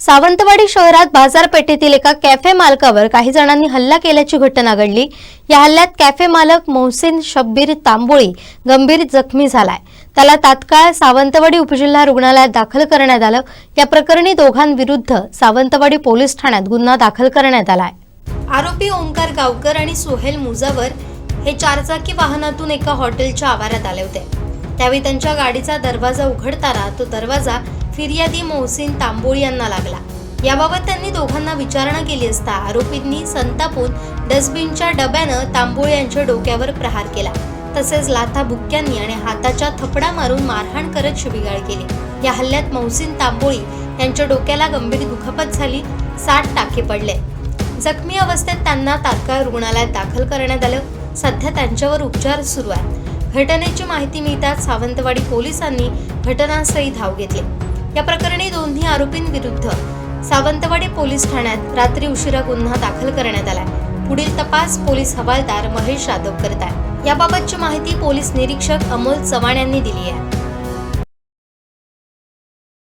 सावंतवाडी शहरात बाजारपेठेतील एका कॅफे मालकावर काही जणांनी हल्ला केल्याची घटना घडली. या हल्ल्यात कॅफे मालक मोहसिन शब्बीर तांबोळी गंभीर जखमी झालाय. त्याला तात्काळ सावंतवाडी उपजिल्हा रुग्णालयात दाखल करण्यात आलं. या प्रकरणी दोघांविरुद्ध सावंतवाडी पोलीस ठाण्यात गुन्हा दाखल करण्यात आलाय. आरोपी ओंकार गावकर आणि सोहेल मुजावर हे चारचाकी वाहनातून एका हॉटेलच्या आवारात आले होते. त्यावेळी त्यांच्या गाडीचा दरवाजा उघडताना तो दरवाजा फिर्यादी मोहसिन तांबोळी यांना लागला. याबाबत त्यांनी दोघांना विचारणा केली असता आरोपींनी संतापून डस्टबिनच्या डब्यानं तांबोळी यांच्या डोक्यावर प्रहार केला. तसेच लाथा बुक्क्यांनी आणि हाताच्या थपडा मारून मारहाण करत शिबिगाळ केली. या हल्ल्यात मोहसिन तांबोळी यांच्या डोक्याला गंभीर दुखापत झाली सात टाके पडले. जखमी अवस्थेत त्यांना तात्काळ रुग्णालयात दाखल करण्यात आलं. सध्या त्यांच्यावर उपचार सुरू आहेत. घटनेची माहिती मिळताच सावंतवाडी पोलिसांनी घटनास्थळी धाव घेतली. या प्रकरणी दोन्ही आरोपींविरुद्ध सावंतवाडी पोलीस ठाण्यात रात्री उशिरा गुन्हा दाखल करण्यात आलाय. पुढील तपास पोलीस हवालदार महेश यादव करत आहे याबाबतची माहिती पोलीस निरीक्षक अमोल चव्हाण यांनी दिली आहे.